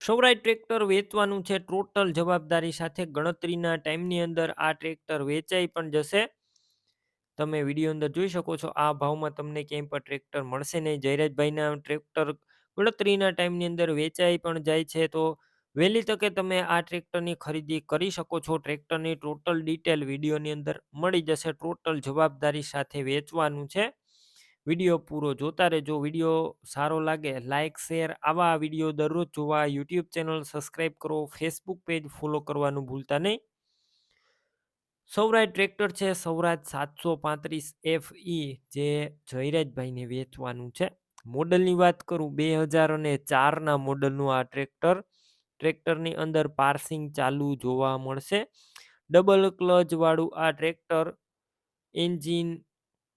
સૌરાય tractor વેચવાનું છે. Total જવાબદારી સાથે ગણતરીના ટાઈમની અંદર આ ટ્રેક્ટર વેચાઈ પણ જશે. તમે વીડિયો અંદર જોઈ શકો છો. આ ભાવમાં તમને ક્યાંય પણ ટ્રેક્ટર મળશે નહીં. જયરાજભાઈના ટ્રેક્ટર ગણતરીના ટાઈમની અંદર વેચાઈ પણ જાય છે. તો વહેલી તકે તમે આ ટ્રેક્ટરની ખરીદી કરી શકો છો. ટ્રેક્ટરની ટોટલ ડિટેલ વિડીયોની અંદર મળી જશે. ટોટલ જવાબદારી સાથે વેચવાનું છે. વીડિયો પૂરો જોતા રહેજો. વીડિયો સારો લાગે લાઇક શેર આવા વીડિયો દરરોજ જોવા. યુટ્યુબ ચેનલ સબસ્ક્રાઇબ કરો. ફેસબુક પેજ ફોલો કરવાનું ભૂલતા નહીં. સૌરાજ ટ્રેક્ટર છે. સૌરાજ સાતસો પાંત્રીસ એફ ઈ જે જયરાજભાઈને વેચવાનું છે. મોડલની વાત કરું, બે હજાર અને ચારના મોડલનું આ ટ્રેક્ટર ટ્રેક્ટરની અંદર પાર્સિંગ ચાલુ જોવા મળશે. ડબલ ક્લચવાળું આ tractor engine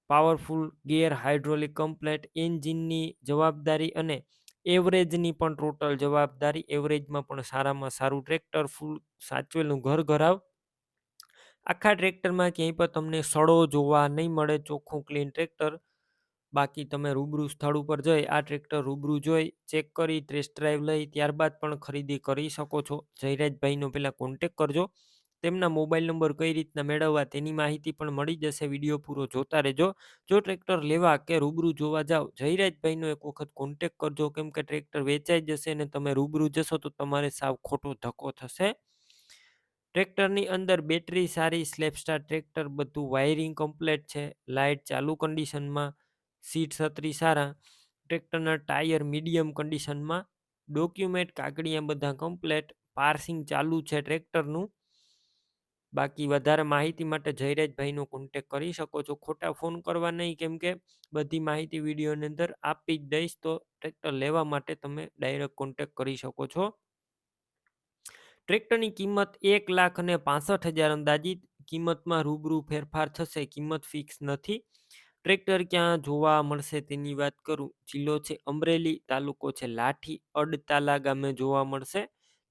powerful gear hydraulic complete એન્જિનની જવાબદારી અને એવરેજની પણ ટોટલ જવાબદારી. એવરેજમાં પણ સારામાં સારું ટ્રેક્ટર ફૂલ સાચવેલું ઘર ઘરાવ. આખા ટ્રેક્ટરમાં ક્યાંય પણ તમને સડો જોવા નહીં મળે, ચોખ્ખું ક્લીન ટ્રેક્ટર. બાકી તમે રૂબરૂ સ્થળ ઉપર જઈ આ ટ્રેક્ટર રૂબરૂ જોઈ, ચેક કરી, ટેસ્ટ ડ્રાઈવ લઈ, ત્યારબાદ પણ ખરીદી કરી શકો છો. જયરાજભાઈનો પહેલાં કોન્ટેક કરજો. તેમના મોબાઈલ નંબર કઈ રીતના મેળવવા તેની માહિતી પણ મળી જશે. વીડિયો પૂરો જોતા રહેજો. જો ટ્રેક્ટર લેવા કે રૂબરૂ જોવા જાઓ જયરાજભાઈનો એક વખત કોન્ટેક કરજો. કેમ કે ટ્રેક્ટર વેચાઈ જશે અને તમે રૂબરૂ જશો તો તમારે સાવ ખોટો ધક્કો થશે. ટ્રેક્ટરની અંદર બેટરી સારી, સ્લેપસ્ટાર ટ્રેક્ટર બધું વાયરિંગ કમ્પ્લેટ છે. લાઇટ ચાલુ કન્ડિશનમાં સીટ છત્રી સારા. ટ્રેક્ટરના ટાયર મીડિયમ કન્ડિશનમાં ડોક્યુમેન્ટ કાગળિયા બધા કમ્પ્લેટ પાર્સિંગ ચાલુ છે ટ્રેક્ટરનું. બાકી વધારે માહિતી માટે જયરાજભાઈનો કોન્ટેક કરી શકો છો. ખોટા ફોન કરવા નહીં, કેમ કે બધી માહિતી વિડીયોની અંદર આપી જ દઈશ, તો ટ્રેક્ટર લેવા માટે તમે ડાયરેક્ટ કોન્ટેક કરી શકો છો. ટ્રેક્ટરની કિંમત એક લાખ અને પાસઠ હજાર અંદાજિત. કિંમતમાં રૂબરૂ ફેરફાર થશે, કિંમત ફિક્સ નથી. ટ્રેક્ટર ક્યાં જોવા મળશે તેની વાત કરું. જિલ્લો છે અમરેલી, તાલુકો છે લાઠી, અડતાલા ગામે જોવા મળશે.